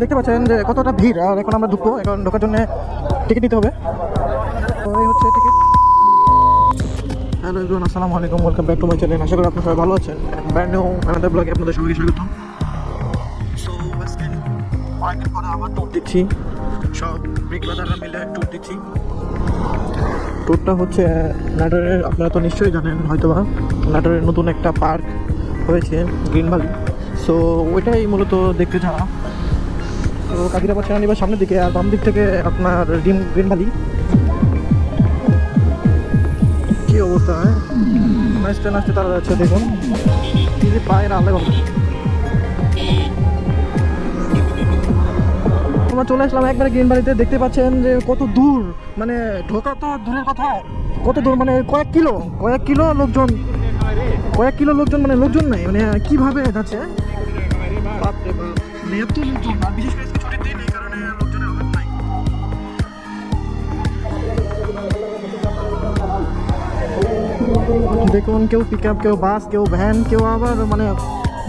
দেখতে পাচ্ছেন যে কতটা ভিড়, আর এখন আমরা ঢুকবো, এখন ঢোকার জন্য টিকিট নিতে হবে। হ্যালো আসসালামু আলাইকুম welcome back to my channel আশা করি আপনারা সবাই ভালো আছেন। ব্র্যান্ড নিউ আনাদার ব্লগে আপনাদের সবাইকে স্বাগত সো আজকে অনেকদিন পরে আবার ট্যুর দিচ্ছি। সব ব্রিক বাজাররা মিলে ট্যুর দিচ্ছি। ট্যুরটা হচ্ছে নাটোরের, আপনারা তো নিশ্চয়ই জানেন হয়তোবা, নাটোরের নতুন একটা পার্ক হয়েছে গ্রিন ভ্যালি সো ওইটাই মূলত দেখতে যাওয়া। তো কাকিরাবাদ সেনানিবার সামনের দিকে, আর বাম দিক থেকে আপনার ডিম গ্রিন ভ্যালি কি অবস্থা হ্যাঁ? নাচতে নাচতে তারা যাচ্ছে, দেখুন। পায়ের আলাদা আমরা চলে আসলাম একবারে গ্রিন বাড়িতে। দেখতে পাচ্ছেন যে কত দূর মানে ঢোকা তো দূরের কথা। কত দূর মানে কয়েক কিলো কয়েক কিলো লোকজন, কয়েক কিলো লোকজন মানে লোকজন নাই মানে কীভাবে যাচ্ছে? মানে দেখুন, কেউ পিক আপ কেউ বাস কেউ ভ্যান কেউ আবার মানে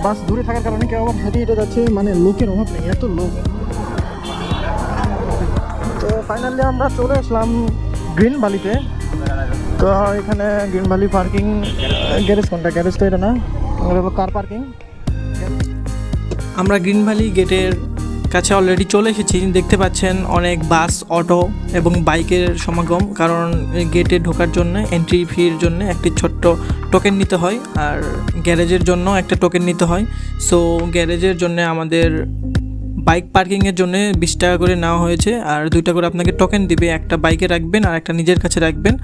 বাস দূরে থাকার কারণে কেউ আবার হেঁটে হেঁটে যাচ্ছে মানে লোকের অভাব নেই, এত লোক। তো ফাইনালি আমরা চলে আসলাম গ্রিন ভ্যালিতে। তো এখানে গ্রিন ভ্যালি পার্কিং গ্যারেজ কোনটা? গ্যারেজ তো এটা না? কার পার্কিং আমরা গ্রিন ভ্যালি গেটের কাছে অলরেডি চলে এসেছি। দেখতে পাচ্ছেন অনেক বাস, অটো এবং বাইকের সমাগম। কারণ গেটে ঢোকার জন্য এন্ট্রি ফির জন্য একটি ছোট্ট টোকেন নিতে হয়। আর গ্যারেজের জন্য একটা টোকেন নিতে হয়। সো গ্যারেজের জন্য আমাদের বাইক পার্কিংয়ের জন্য বিশ টাকা করে নেওয়া হয়েছে আর দুইটা করে আপনাকে টোকেন দিবে, একটা বাইকে রাখবেন আর একটা নিজের কাছে রাখবেন।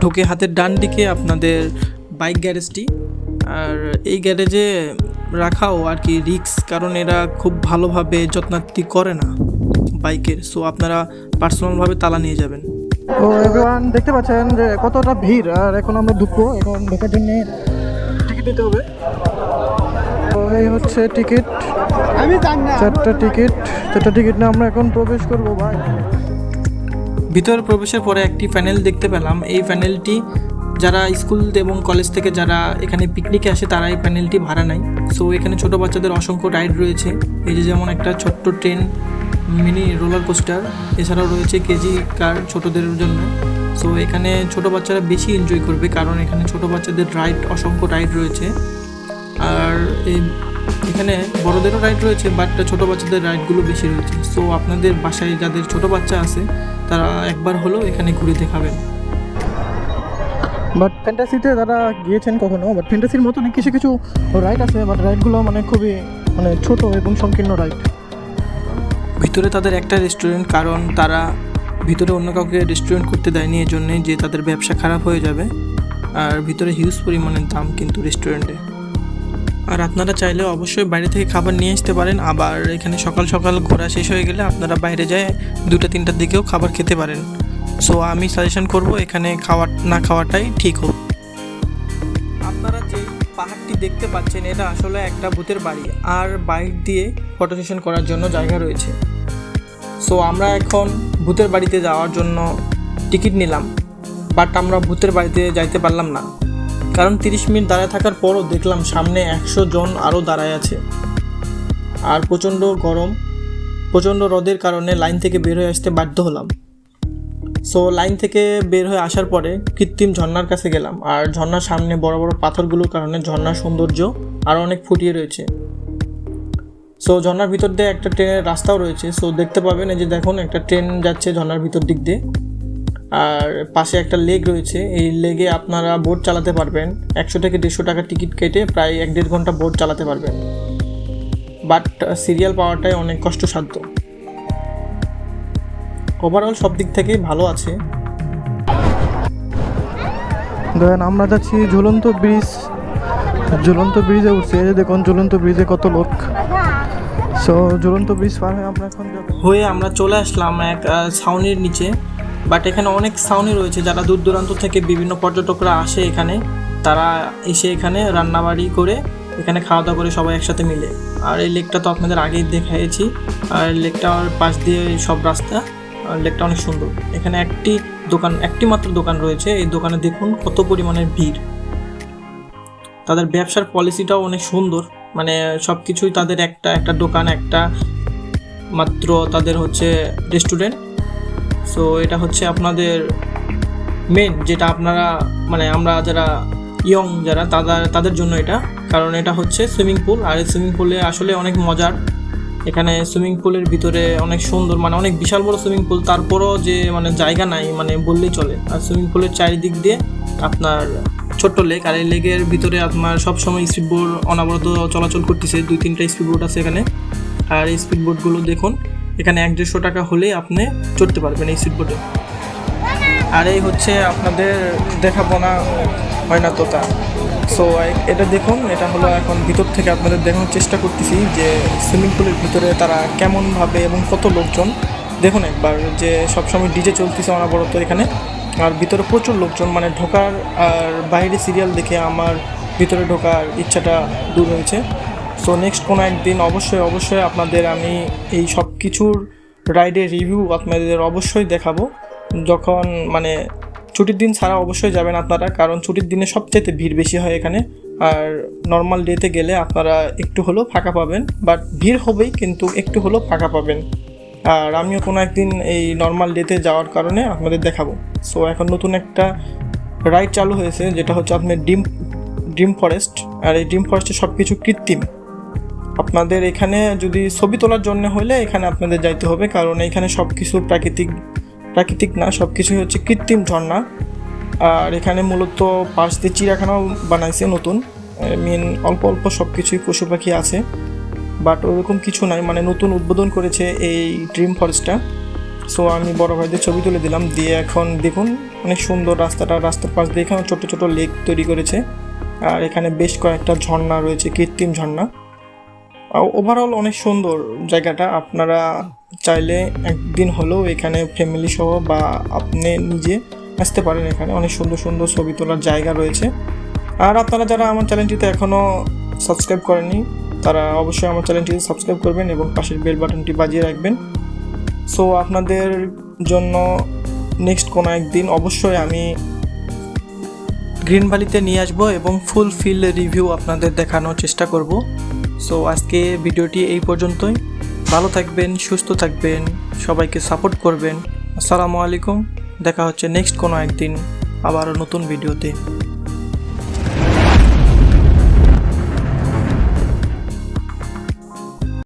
ঢুকে হাতের ডান দিকে আপনাদের বাইক গ্যারেজটি। আর এই গ্যারেজে রাখাও আর কি রিক্স কারণ এরা খুব ভালোভাবে যত্নার্থী করে না বাইকের। সো আপনারা পার্সোনালভাবে তালা নিয়ে যাবেন। তো এভরিওয়ান দেখতে পাচ্ছেন যে কতটা ভিড়, আর এখন আমরা ঢুকবো। এখন ঢোকার জন্য টিকিট নিতে হবে। হচ্ছে টিকিট। আমি জানি না। চারটা টিকিট। চারটা টিকিট নিয়ে আমরা এখন প্রবেশ করব ভাই। ভিতরে প্রবেশের পরে একটি প্যানেল দেখতে পেলাম। এই প্যানেলটি যারা স্কুল এবং কলেজ থেকে যারা এখানে পিকনিকে আসে তারা এই প্যানেলটি ভাড়া নেয়। সো এখানে ছোট বাচ্চাদের অসংখ্য রাইড রয়েছে। এই যে যেমন একটা ছোট্ট ট্রেন মিনি রোলার কোস্টার এছাড়াও রয়েছে কেজি কার ছোটদের জন্য। সো এখানে ছোট বাচ্চারা বেশি এনজয় করবে কারণ এখানে ছোট বাচ্চাদের রাইড অসংখ্য রাইড রয়েছে। আর এই এখানে বড়দেরও রাইড রয়েছে বাট ছোট বাচ্চাদের রাইডগুলো বেশি রয়েছে। সো আপনাদের বাসায় যাদের ছোট বাচ্চা আছে তারা একবার হলেও এখানে ঘুরে দেখাবেন। বাট ফ্যান্টাসিতে তারা গিয়েছেন কখনো বাট ফ্যান্টাসির মতন কিছু কিছু রাইড আছে বাট রাইডগুলো মানে খুবই মানে ছোট এবং সংকীর্ণ রাইড ভিতরে তাদের একটা রেস্টুরেন্ট কারণ তারা ভিতরে অন্য কাউকে রেস্টুরেন্ট করতে দেয়নি এই জন্যে যে তাদের ব্যবসা খারাপ হয়ে যাবে। আর ভিতরে হিউজ পরিমাণের দাম কিন্তু রেস্টুরেন্টে আর আপনারা চাইলে অবশ্যই বাইরে থেকে খাবার নিয়ে আসতে পারেন। আবার এখানে সকাল সকাল ঘোরা শেষ হয়ে গেলে আপনারা বাইরে যায় দুটা তিনটার দিকেও খাবার খেতে পারেন। সো আমি সাজেশন করব এখানে খাওয়া না খাওয়াটাই ঠিক হোক। আপনারা যে পাহাড়টি দেখতে পাচ্ছেন, এটা আসলে একটা ভূতের বাড়ি আর বাইক দিয়ে ফটো সেশন করার জন্য জায়গা রয়েছে। সো আমরা এখন ভূতের বাড়িতে যাওয়ার জন্য টিকিট নিলাম বাট আমরা ভূতের বাড়িতে যাইতে পারলাম না। কারণ তিরিশ মিনিট দাঁড়ায় থাকার পরও দেখলাম সামনে একশো জন আরও দাঁড়ায় আছে। আর প্রচণ্ড গরম, প্রচণ্ড রদের কারণে লাইন থেকে বের হয়ে আসতে বাধ্য হলাম। সো লাইন থেকে বের হয়ে আসার পরে কৃত্রিম ঝর্নার কাছে গেলাম। আর ঝর্নার সামনে বড় বড় পাথরগুলোর কারণে ঝর্ণার সৌন্দর্য আরও অনেক ফুটিয়ে রয়েছে। সো ঝর্নার ভিতর দিয়ে একটা ট্রেনের রাস্তাও রয়েছে। সো দেখতে পাবেন এই যে দেখুন, একটা ট্রেন যাচ্ছে ঝর্নার ভিতর দিক দিয়ে। আর পাশে একটা লেক রয়েছে এই লেগে আপনারা বোট চালাতে পারবেন। একশো থেকে দেড়শো টাকা টিকিট কেটে প্রায় এক দেড় ঘণ্টা বোট চালাতে পারবেন। বাট সিরিয়াল পাওয়াটাই অনেক কষ্টসাধ্য। ওভারঅল সব দিক থেকেই ভালো আছে। দেন আমরা যাচ্ছি ঝুলন্ত ব্রিজ। ঝুলন্ত ব্রিজে উঠছি এই যে দেখুন ঝুলন্ত ব্রিজে কত লোক। সো ঝুলন্ত ব্রিজ পার হয়ে আমরা এখন হয়ে আমরা চলে আসলাম এক ছাউনির নিচে। বাট এখানে অনেক ছাউনি রয়েছে। যারা দূর দূরান্ত থেকে বিভিন্ন পর্যটকরা আসে এখানে, তারা এসে এখানে রান্নাবাড়ি করে এখানে খাওয়া দাওয়া করে সবাই একসাথে মিলে। আর এই লেকটা তো আপনাদের আগেই দেখাইছি আর লেকটার পাশ দিয়ে সব রাস্তা, আর লেকটা অনেক সুন্দর। এখানে একটি দোকান, একটি মাত্র দোকান রয়েছে। এই দোকানে দেখুন কত পরিমাণের ভিড়। তাদের ব্যবসার পলিসিটাও অনেক সুন্দর। মানে সব কিছুই তাদের একটা একটা দোকান, একটা মাত্র তাদের হচ্ছে রেস্টুরেন্ট সো এটা হচ্ছে আপনাদের মেন যেটা আপনারা মানে আমরা যারা ইয়ং যারা, তাদের তাদের জন্য এটা। কারণ এটা হচ্ছে সুইমিং পুল আর এই সুইমিং পুলে আসলে অনেক মজার। এখানে সুইমিং পুলের ভিতরে অনেক সুন্দর মানে অনেক বিশাল বড় সুইমিং পুল তারপরও যে মানে জায়গা নাই মানে বললেই চলে। আর সুইমিং পুলের চারিদিক দিয়ে আপনার ছোট্ট লেক আর এই লেকের ভিতরে আপনার সবসময় স্পিড বোট অনাবরত চলাচল করতেছে। দুই তিনটা স্পিড বোট আছে এখানে। আর এই স্পিড বোটগুলো দেখুন এখানে এক দেড়শো টাকা হলে আপনি চড়তে পারবেন এই সিট বোটে আর এই হচ্ছে আপনাদের দেখাবো না, হয় না তো তা। সো এটা দেখুন, এটা হলো এখন ভিতর থেকে আপনাদের দেখানোর চেষ্টা করতেছি যে সুইমিং পুলের ভিতরে তারা কেমনভাবে এবং কত লোকজন। দেখুন একবার যে সবসময় ডিজে চলতেছে অনাবরত এখানে। আর ভিতরে প্রচুর লোকজন মানে ঢোকার আর বাইরে সিরিয়াল দেখে আমার ভিতরে ঢোকার ইচ্ছাটা দূর হয়েছে। সো নেক্সট কোনো একদিন অবশ্যই অবশ্যই আপনাদের আমি এই সব কিছুর রাইডের রিভিউ আপনাদের অবশ্যই দেখাবো। যখন মানে ছুটির দিন ছাড়া অবশ্যই যাবেন আপনারা, কারণ ছুটির দিনে সবচেয়ে ভিড় বেশি হয় এখানে। আর নর্মাল ডেতে গেলে আপনারা একটু হলেও ফাঁকা পাবেন বাট ভিড় হবেই, কিন্তু একটু হলেও ফাঁকা পাবেন। আর আমিও কোনো একদিন এই নর্মাল ডেতে যাওয়ার কারণে আপনাদের দেখাবো। সো এখন নতুন একটা রাইড চালু হয়েছে, যেটা হচ্ছে আপনার ডিম ড্রিম ফরেস্ট আর এই ড্রিম ফরেস্টে সব কিছু কৃত্রিম। আপনাদের এখানে যদি ছবি তোলার জন্য হলে এখানে আপনাদের যাইতে হবে, কারণ এখানে সব কিছু প্রাকৃতিক প্রাকৃতিক না সব কিছুই হচ্ছে কৃত্রিম ঝর্ণা। আর এখানে মূলত পাশ দিয়ে চিড়িয়াখানাও বানাইছে নতুন। মেন অল্প অল্প সব কিছুই পশু পাখি আছে। বাট ওরকম কিছু নাই মানে নতুন উদ্বোধন করেছে এই ড্রিম ফরেস্টটা সো আমি বড় ভাইদের ছবি তুলে দিলাম। দিয়ে এখন দেখুন, অনেক সুন্দর রাস্তাটা, রাস্তার পাশ দিয়ে এখানে ছোটো ছোটো লেক তৈরি করেছে। আর এখানে বেশ কয়েকটা ঝর্ণা রয়েছে, কৃত্রিম ঝর্ণা। ওভারঅল অনেক সুন্দর জায়গাটা। আপনারা চাইলে একদিন হলেও এখানে ফ্যামিলি সহ বা আপনি নিজে আসতে পারেন এখানে। অনেক সুন্দর সুন্দর ছবি তোলার জায়গা রয়েছে। আর আপনারা যারা আমার চ্যানেলটিতে এখনও সাবস্ক্রাইব করেনি তারা অবশ্যই আমার চ্যানেলটিতে সাবস্ক্রাইব করবেন এবং পাশের বেল বাটনটি বাজিয়ে রাখবেন। সো আপনাদের জন্য নেক্সট কোনো একদিন অবশ্যই আমি গ্রিন ভ্যালিতে নিয়ে আসব এবং ফুল ফিল রিভিউ আপনাদের দেখানোর চেষ্টা করব। সো আজকে ভিডিওটি এই পর্যন্তই। ভালো থাকবেন, সুস্থ থাকবেন, সবাইকে সাপোর্ট করবেন। আসসালামু আলাইকুম, দেখা হচ্ছে নেক্সট কোনো একদিন আবারও নতুন ভিডিওতে।